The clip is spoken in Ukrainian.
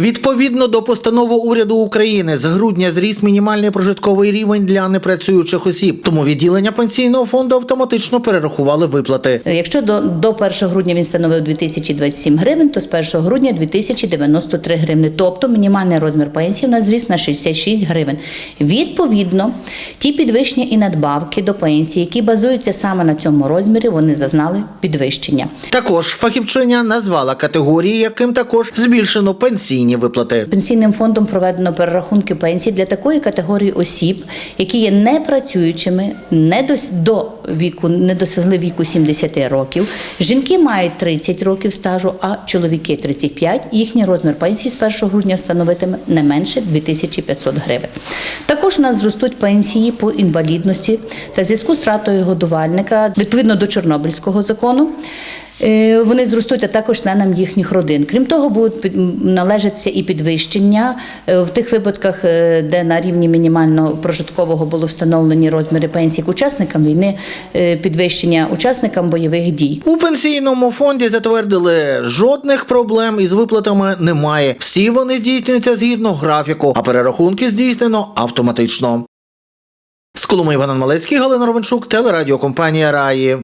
Відповідно до постанови уряду України з грудня зріс мінімальний прожитковий рівень для непрацюючих осіб. Тому відділення пенсійного фонду автоматично перерахували виплати. Якщо до, до 1 грудня він становив 2027 гривень, то з 1 грудня 2093 гривні. Тобто мінімальний розмір пенсії в нас зріс на 66 гривень. Відповідно, ті підвищення і надбавки до пенсії, які базуються саме на цьому розмірі, вони зазнали підвищення. Також фахівчиня назвала категорії, яким також збільшено пенсійні виплати. Пенсійним фондом проведено перерахунки пенсій для такої категорії осіб, які є непрацюючими, не дос- до віку, не досягли віку 70 років. Жінки мають 30 років стажу, а чоловіки 35. Їхній розмір пенсії з 1 грудня становитиме не менше 2500 гривень. Також у нас зростуть пенсії по інвалідності та зв'язку з втратою годувальника відповідно до Чорнобильського закону. Е, Вони зростуть, а також членам їхніх родин. Крім того, будуть належаться і підвищення е, в тих випадках, е, де на рівні мінімального прожиткового були встановлені розміри пенсій учасникам війни, підвищення учасникам бойових дій. У пенсійному фонді затвердили жодних проблем із виплатами немає. Всі вони здійснюються згідно графіку, а перерахунки здійснено автоматично. З Коломи Іван Малецький, Галина Ровенчук, телерадіокомпанія Раї.